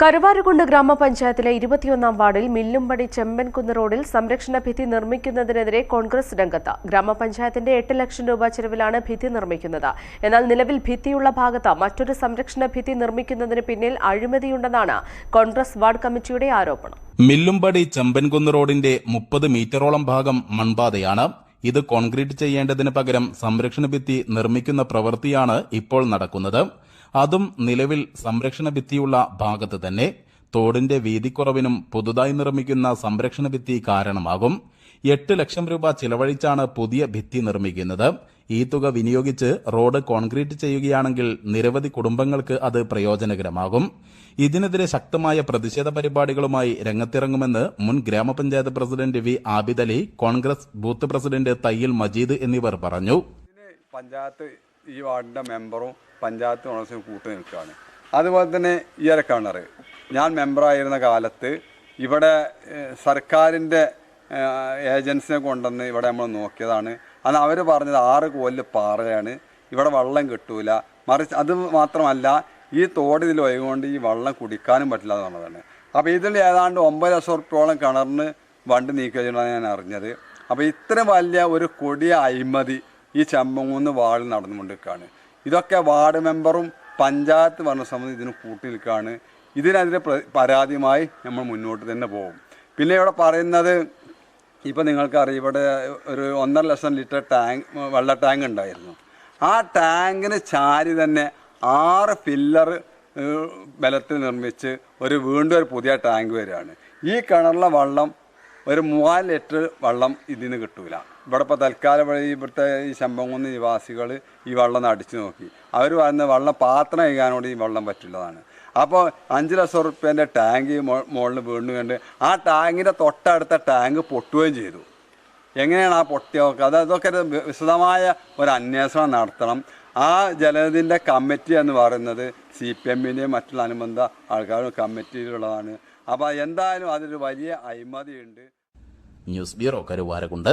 Karuvarakundu ഗ്രാമപഞ്ചായത്തിലെ ഇരുപത്തിയൊന്നാം വാർഡിൽ മില്ലുംപടി ചെമ്പൻകുന്ന് റോഡിൽ സംരക്ഷണ ഭിത്തി നിർമ്മിക്കുന്നതിനെതിരെ കോൺഗ്രസ് രംഗത്ത്. ഗ്രാമപഞ്ചായത്തിന്റെ എട്ട് ലക്ഷം രൂപ ചെലവിലാണ് ഭിത്തി നിർമ്മിക്കുന്നത്. എന്നാൽ നിലവിൽ ഭിത്തിയുള്ള ഭാഗത്ത് മറ്റൊരു സംരക്ഷണ ഭിത്തി നിർമ്മിക്കുന്നതിന് പിന്നിൽ അഴിമതിയുണ്ടെന്നാണ് കോൺഗ്രസ് വാർഡ് കമ്മിറ്റിയുടെ ആരോപണം. മില്ലുംപടി ചെമ്പൻകുന്ന് റോഡിന്റെ മുപ്പത് മീറ്ററോളം ഭാഗം മൺപാതയാണ്. ഇത് കോൺക്രീറ്റ് ചെയ്യേണ്ടതിന് പകരം സംരക്ഷണ ഭിത്തി നിർമ്മിക്കുന്ന പ്രവൃത്തിയാണ് ഇപ്പോൾ നടക്കുന്നത്. അതും നിലവിൽ സംരക്ഷണ ഭിത്തിയുള്ള ഭാഗത്ത് തന്നെ തോടിന്റെ വീതിക്കുറവിനും പുതുതായി നിർമ്മിക്കുന്ന സംരക്ഷണ ഭിത്തി കാരണമാകും. എട്ട് ലക്ഷം രൂപ ചിലവഴിച്ചാണ് പുതിയ ഭിത്തി നിർമ്മിക്കുന്നത്. ഈ തുക വിനിയോഗിച്ച് റോഡ് കോൺക്രീറ്റ് ചെയ്യുകയാണെങ്കിൽ നിരവധി കുടുംബങ്ങൾക്ക് അത് പ്രയോജനകരമാകും. ഇതിനെതിരെ ശക്തമായ പ്രതിഷേധ പരിപാടികളുമായി രംഗത്തിറങ്ങുമെന്ന് മുൻ ഗ്രാമപഞ്ചായത്ത് president V Abid Ali Congress booth president Thayyil Majeed എന്നിവർ പറഞ്ഞു. പഞ്ചായത്ത് ഈ വാർഡിന്റെ മെമ്പറും പഞ്ചായത്ത് ഓണേഴ്സും കൂട്ടു നിൽക്കുകയാണ്. അതുപോലെ തന്നെ ഈ ഒരു കിണർ ഞാൻ മെമ്പറായിരുന്ന കാലത്ത് ഇവിടെ സർക്കാരിന്റെ ഏജൻസിനെ കൊണ്ടുവന്ന് ഇവിടെ നമ്മൾ നോക്കിയതാണ്. അന്ന് അവർ പറഞ്ഞത് ആറ് കോലിൽ പാറയാണ് ഇവിടെ വെള്ളം കിട്ടൂല. മറിച്ച് അത് മാത്രമല്ല ഈ തോടിൽ വൈകൊണ്ട് ഈ വെള്ളം കുടിക്കാനും പറ്റില്ല എന്നുള്ളതാണ് അപ്പോൾ ഇതിൽ ഏതാണ്ട് ഒമ്പത് ലക്ഷം ഉറുപ്പ്യോളം കിണറിന് വണ്ടി നീക്കുകയാണ് ഞാൻ അറിഞ്ഞത്. അപ്പോൾ ഇത്ര വലിയ ഒരു കൊടിയ അഴിമതി ഈ ചെമ്പങ്ങൂന്ന് വാളിൽ നടന്നുകൊണ്ടിരിക്കുകയാണ്. ഇതൊക്കെ വാർഡ് മെമ്പറും പഞ്ചായത്ത് ഭരണസമിതി ഇതിന് കൂട്ടി നിൽക്കുകയാണ് ഇതിനെതിരെ പ്ര- പരാതിയുമായി നമ്മൾ മുന്നോട്ട് തന്നെ പോകും. പിന്നെ ഇവിടെ പറയുന്നത് ഇപ്പം നിങ്ങൾക്കറിയാം ഇവിടെ ഒരു ഒന്നര ലക്ഷം ലിറ്റർ ടാങ്ക് വെള്ള ടാങ്ക് ഉണ്ടായിരുന്നു. ആ ടാങ്കിന് ചാരി തന്നെ ആറ് ഫില്ലർ ബലത്തിൽ നിർമ്മിച്ച് ഒരു വീണ്ടും ഒരു പുതിയ ടാങ്ക് വരികയാണ്. ഈ കിണറിലെ വെള്ളം ഒരു മൂവായിരം ലിറ്റർ വെള്ളം ഇതിന് കിട്ടൂല. ഇവിടെ ഇപ്പോൾ തൽക്കാലം ഇവിടുത്തെ ഈ ശമ്പംകുന്ന് നിവാസികൾ ഈ വെള്ളം അടിച്ചു നോക്കി. അവർ പറയുന്ന വെള്ളം പാത്രം കഴുകാനോട് ഈ വെള്ളം പറ്റുള്ളതാണ് അപ്പോൾ അഞ്ച് ലക്ഷം റുപ്യേന്റെ ടാങ്ക് മുകളിൽ വീണ് കണ്ട് ആ ടാങ്കിന്റെ തൊട്ടടുത്ത ടാങ്ക് പൊട്ടുകയും ചെയ്തു. എങ്ങനെയാണ് ആ പൊട്ടിയൊക്കെ? അത് അതൊക്കെ വിശദമായ ഒരു അന്വേഷണം നടത്തണം. ആ ജലനിധിന്റെ കമ്മിറ്റി എന്ന് പറയുന്നത് സി പി എമ്മിന്റെയും മറ്റുള്ള അനുബന്ധ ആൾക്കാരും കമ്മിറ്റിയിലുള്ളതാണ്. അപ്പോൾ എന്തായാലും അതൊരു വലിയ അഴിമതിയുണ്ട്. News bureau Karuvarakundu.